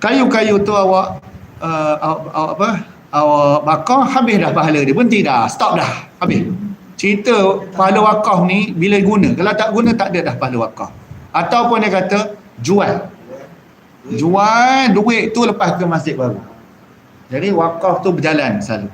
kayu-kayu tu awak uh, awak, awak apa? Awak bakar habis dah pahala dia. Berhenti dah. Stop dah. Habis. Cerita pahala wakaf ni bila guna? Kalau tak guna tak ada dah pahala wakaf. Ataupun dia kata jual. Jual duit tu lepas ke masjid baru. Jadi wakaf tu berjalan selalu.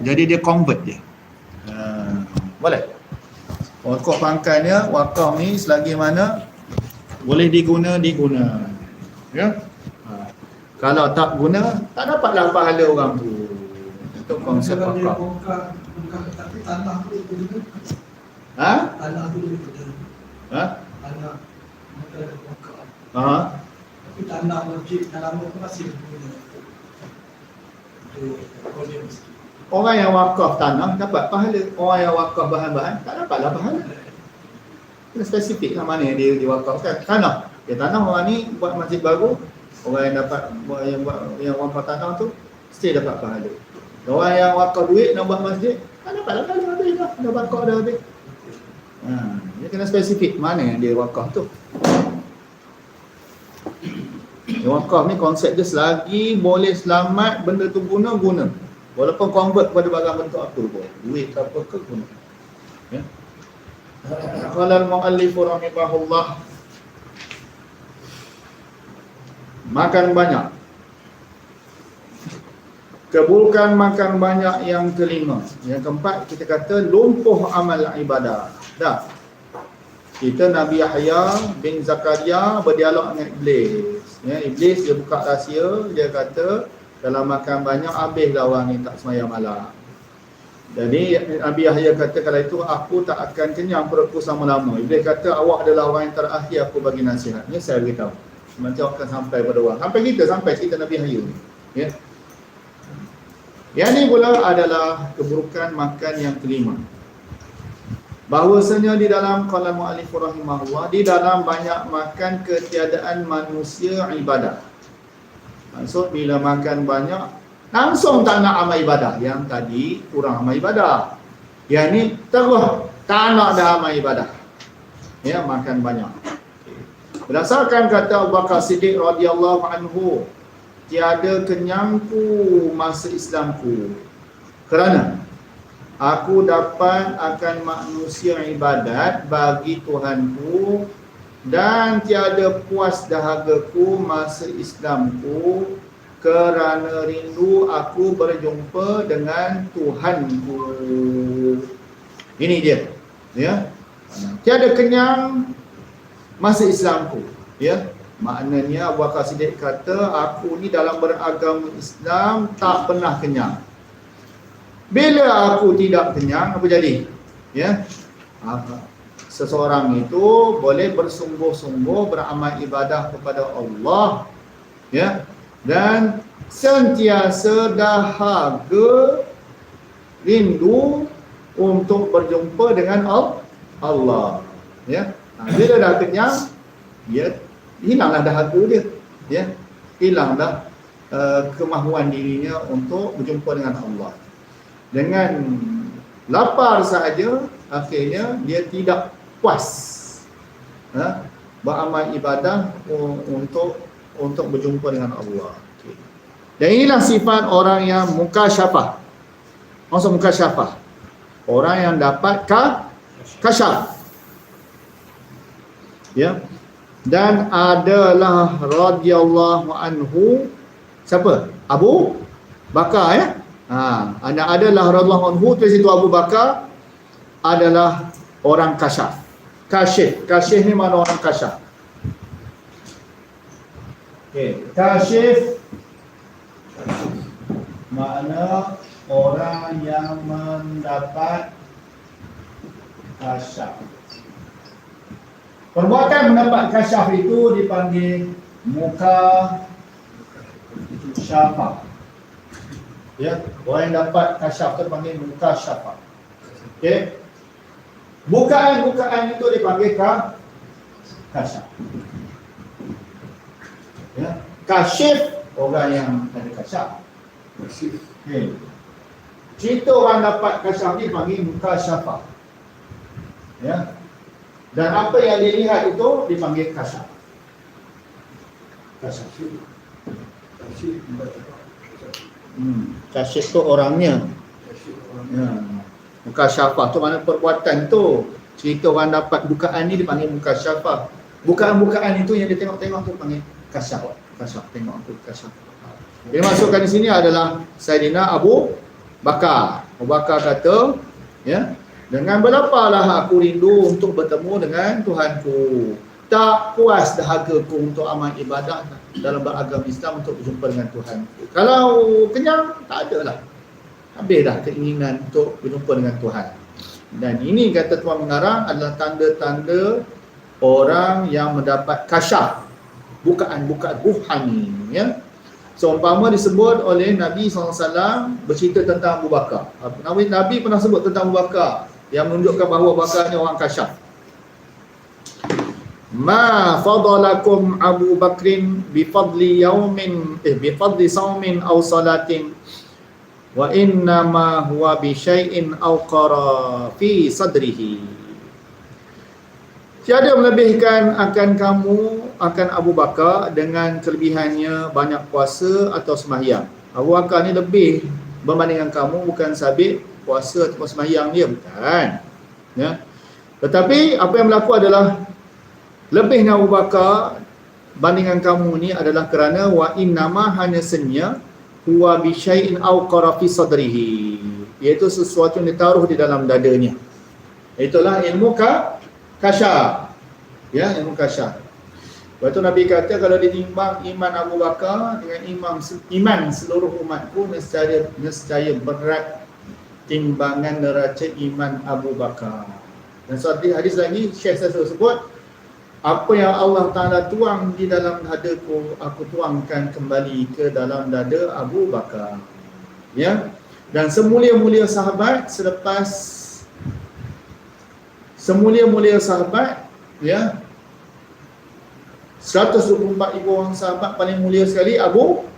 Jadi dia convert dia. Uh, boleh. Wakaf pangkalnya wakaf ni selagi mana boleh diguna diguna. Ya? ha. Kalau tak guna tak dapatlah pahala orang tu. Itu konsep dia bongkar, bongkar tapi tanah tu ha? Tanah tu ha? Tanah. Mereka ada bongkar. ha? Tapi tanah masjid dalam tu masih guna. Orang yang wakaf tanah dapat pahala. Orang yang wakaf bahan-bahan tak dapatlah pahala. Kena spesifik lah mana yang dia diwakafkan tanah. Ya tanah orang ni buat masjid baru orang yang dapat yang buat yang wakaf tanah tu mesti dapat pahala. Orang yang wakaf duit nak buat masjid tak dapat lah pahala habis dah dah wakaf dah habis. Ha, dia kena spesifik mana yang dia wakaf tu. Yang wakaf ni konsep dia selagi boleh selamat benda tu guna guna walaupun convert kepada barang bentuk apa pun duit apa ke guna. Ya. Qala al-muallif rahimahullah makan banyak Kebulkan makan banyak yang kelima. Yang keempat kita kata lumpuh amal ibadah. Dah. Kita Nabi Yahya bin Zakaria berdialog dengan Iblis. Ya, Iblis dia buka rahsia, dia kata dalam makan banyak habislah orang ni tak semayang malam. Jadi Nabi Yahya kata kalau itu aku tak akan kenyang perutku selama-lama. Iblis kata awak adalah orang yang terakhir aku bagi nasihat. Ini saya beritahu. Nanti akan sampai pada orang. Sampai kita sampai cerita Nabi Yahya. Ya. Yang ni pula adalah keburukan makan yang kelima. Bahawasanya di dalam qala muallif rahimahullah di dalam banyak makan ketiadaan manusia ibadah. Maksud bila makan banyak langsung tak nak amal ibadah. Yang tadi kurang amal ibadah. Yang ni terus tak nak dah amal ibadah. Ya makan banyak. Berdasarkan kata Abu Bakar Siddiq radhiyallahu anhu tiada kenyangku masa Islamku. Kerana aku dapat akan manusia ibadat bagi Tuhanku dan tiada puas dahagaku masa Islamku kerana rindu aku berjumpa dengan Tuhanku. Ini dia ya. Tiada kenyang masa Islamku ya Maknanya Abu Bakar Siddiq kata aku ni dalam beragama Islam tak pernah kenyang. Bila aku tidak kenyang apa jadi? Ya. Seseorang itu boleh bersungguh-sungguh beramal ibadah kepada Allah ya dan sentiasa dahaga rindu untuk berjumpa dengan Allah. Ya. Bila dah kenyang dia hilanglah dahaga dia ya hilang dah uh, kemahuan dirinya untuk berjumpa dengan Allah dengan lapar sahaja akhirnya dia tidak puas ha? beramal ibadah untuk untuk berjumpa dengan Allah okay. dan inilah sifat orang yang muka syafah maksud muka syafah orang yang dapat ka kasyaf ya. Dan adalah radhiyallahu anhu siapa? Abu Bakar ya? Ha ada adalah radhiyallahu anhu tu situ Abu Bakar adalah orang kasyaf. Kasyif kasyif ni mana orang kasyaf? Okey kasyif makna orang yang mendapat kasyaf Perbuatan mendapat kasyaf itu dipanggil muka syafah. Ya, orang yang dapat kasyaf itu dipanggil muka syafah. Okey. Bukaan-bukaan itu dipanggil ka kasyaf. Ya, kasyif orang yang ada kasyaf. Okey. Cerita orang dapat kasyaf ni dipanggil muka syafah. Ya, dan apa yang dilihat itu dipanggil kasar. Kasar. kasih Hmm. Kasyif tu orangnya. Ya. Muka syafah tu mana perbuatan tu. Cerita orang dapat bukaan ni dipanggil muka syafah. Bukaan-bukaan itu yang dia tengok-tengok tu panggil kasyaf. Kasyaf tengok tu kasyaf. Dia masukkan di sini adalah Saidina Abu Bakar. Abu Bakar kata, ya, dengan berlapalah aku rindu untuk bertemu dengan Tuhanku. Tak puas dahagaku untuk amal ibadah dalam beragam Islam untuk berjumpa dengan Tuhan. Kalau kenyang, tak ada lah. Habis dah keinginan untuk berjumpa dengan Tuhan. Dan ini kata Tuan Mengarang adalah tanda-tanda orang yang mendapat kasyaf. Bukaan-bukaan ruhani. Ya? Seumpama disebut oleh Nabi SAW bercerita tentang Abu Bakar. Nabi, Nabi pernah sebut tentang Abu Bakar yang menunjukkan bahawa Bakar ni orang kasyaf. Ma fadalakum Abu Bakrin bi fadli yaumin eh bi fadli saumin aw salatin wa inna ma huwa bi syai'in awqara fi sadrihi Tiada melebihkan akan kamu akan Abu Bakar dengan kelebihannya banyak puasa atau sembahyang. Abu Bakar ni lebih berbandingkan kamu bukan sabit puasa atau sembahyang dia bukan. Ya. Tetapi apa yang berlaku adalah lebihnya Abu Bakar bandingan kamu ni adalah kerana wa innama hanya senya huwa bi syai'in aw sadrihi iaitu sesuatu yang ditaruh di dalam dadanya itulah ilmu ka kasyaf ya ilmu kasyaf Lepas tu Nabi kata kalau ditimbang iman Abu Bakar dengan imam iman seluruh umatku nescaya nescaya berat timbangan neraca iman Abu Bakar. Dan suatu hadis lagi Syekh saya sebut apa yang Allah Ta'ala tuang di dalam dadaku aku tuangkan kembali ke dalam dada Abu Bakar. Ya? Dan semulia-mulia sahabat selepas semulia-mulia sahabat ya? 124 ribu orang sahabat paling mulia sekali Abu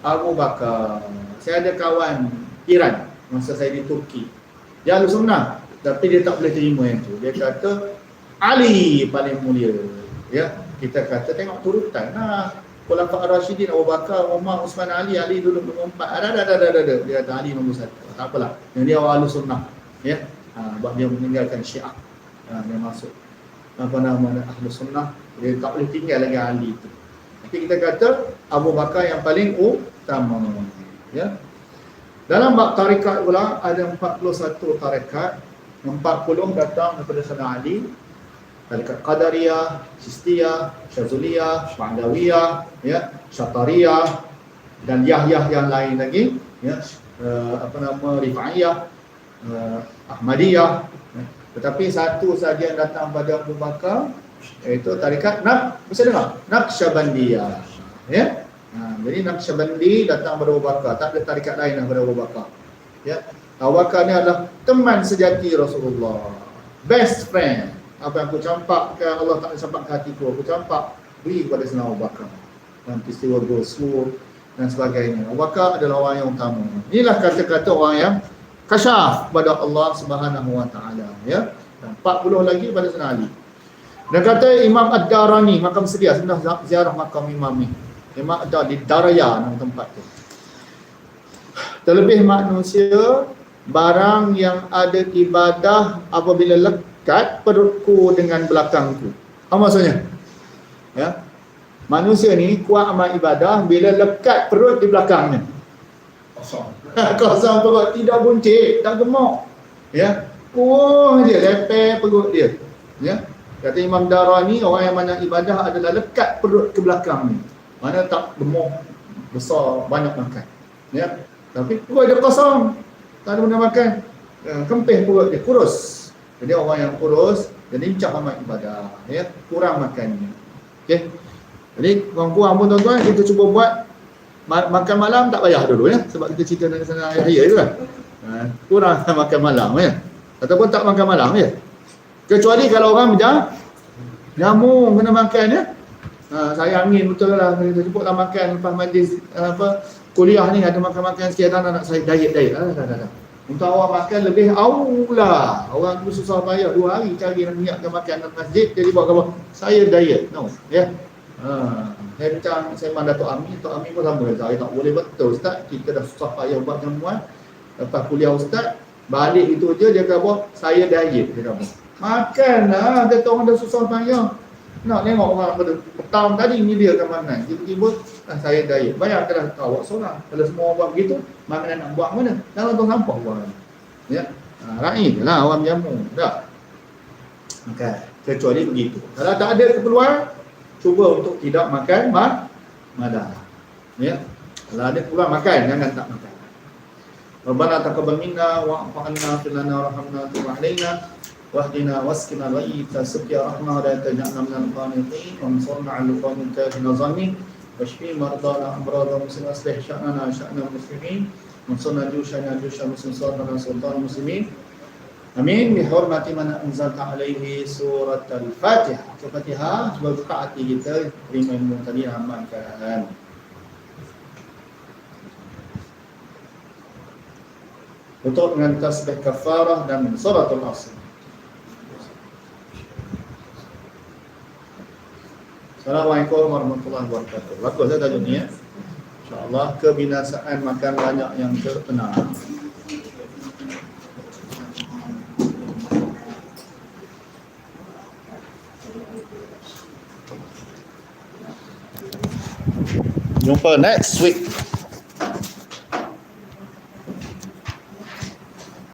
Abu Bakar. Saya ada kawan Iran masa saya di Turki dia ahli sunnah tapi dia tak boleh terima yang tu dia kata Ali paling mulia ya kita kata tengok turutan nah Khulafa Ar-Rasyidin Abu Bakar, Umar, Uthman, Ali, Ali dulu nombor empat. Ada, ada, ada, ada, ada. Dia kata Ali nombor satu. Tak apalah. Yang dia awal sunnah. Ya. Ha, sebab dia meninggalkan syiah. Ha, dia masuk. Apa nama ahlu sunnah. Dia tak boleh tinggal lagi Ali itu. Tapi kita kata Abu Bakar yang paling utama. Ya. Dalam bab tarikat pula ada 41 tarikat. 40 datang daripada sana Ali, Tarikat Qadariyah, Sistiyah, Syazuliyah, Syandawiyah, ya, Syatariyah dan Yahyah yang lain lagi, ya, uh, apa nama Rifa'iyah, uh, Ahmadiyah. Ya. Tetapi satu sahaja yang datang pada Abu Bakar iaitu tarikat Nak, bisa dengar? Naqsyabandiyah. Ya. Ha, jadi Naqsyabandi datang pada Abu Bakar, tak ada tarikat lain daripada Abu Bakar. Ya. Abu Bakar ni adalah teman sejati Rasulullah. Best friend. Apa yang aku campakkan Allah tak campak ke hatiku aku campak beri kepada Sayyidina Abu Bakar. Dan peristiwa Goslu dan sebagainya. Abu Bakar adalah orang yang utama. Inilah kata-kata orang yang kasyaf kepada Allah Subhanahu Wa Taala ya. Dan 40 lagi pada Sayyidina Ali. Dan kata Imam Ad-Darani makam sedia sudah ziarah makam Imam ni Imam ada di Daraya nama tempat tu terlebih manusia barang yang ada ibadah apabila lekat perutku dengan belakangku. Apa maksudnya? Ya. Manusia ni kuat amal ibadah bila lekat perut di belakangnya. Kosong. Kosong perut tidak buncit, tak gemuk. Ya. Kurang dia leper perut dia. Ya. Kata Imam Darani orang yang banyak ibadah adalah lekat perut ke belakang ni. Mana tak gemuk besar banyak makan. Ya. Tapi perut dia kosong. Tak ada benda makan. Ya, kempih perut dia kurus. Jadi orang yang kurus dan lincah amat ibadah, ya, kurang makannya. Okey. Jadi kurang-kurang pun tuan-tuan kita cuba buat makan malam tak payah dulu ya sebab kita cerita dengan sana ayah raya tu kan. Ha, kurang makan malam ya. Ataupun tak makan malam ya. Kecuali kalau orang macam nyamuk kena makan ya. Ha, saya angin betul lah kita jemputlah makan lepas majlis apa kuliah ni ada makan-makan sikit dan anak saya diet diet. Ha, dah, dah, dah. Untuk awak makan lebih aula. Orang tu susah payah dua hari cari nak niatkan makan dalam masjid jadi buat apa? Saya diet. No. Ya. Yeah. Ha. Saya bincang saya dengan Datuk Ami, Datuk Ami pun sama saya tak boleh betul Ustaz, kita dah susah payah buat jamuan. Lepas kuliah Ustaz, balik itu je dia kata saya diet dia kata. Makan lah, dia tahu orang dah susah payah. Nak tengok orang pada petang tadi ni dia akan makan. Tiba-tiba ah, saya diet. Bayangkan dah awak seorang. Kalau semua orang buat begitu, makanan nak buang mana? Dalam tong sampah buang. Ya. Ha, Raih lah awam jamu. Tak. Makan. Kecuali begitu. Kalau tak ada keperluan, cuba untuk tidak makan ma madah. Ya. Kalau ada keperluan makan, jangan tak makan. Rabbana taqabbal minna wa anfa'na fil lana warhamna tub alaina واهدنا واسقنا الغيث سقيا رحمة ولا تجعلنا من القانطين وانصرنا على القوم الكافرين. الظالمين واشفي مرضانا أمراض المسلمين واصلح شأننا شان المسلمين. وانصرنا جيوشنا جيوش المسلمين سلطان سلطان المسلمين. آمين. بحرمة من أنزلت عليه سورة الفاتحة. الفاتحة hati kita terima ilmu tadi amalkan untuk dengan tasbih kafarah dan suratul asr Assalamualaikum warahmatullahi wabarakatuh. Bagus saya tajuk ni ya. InsyaAllah kebinasaan makan banyak yang terkena. Jumpa next week.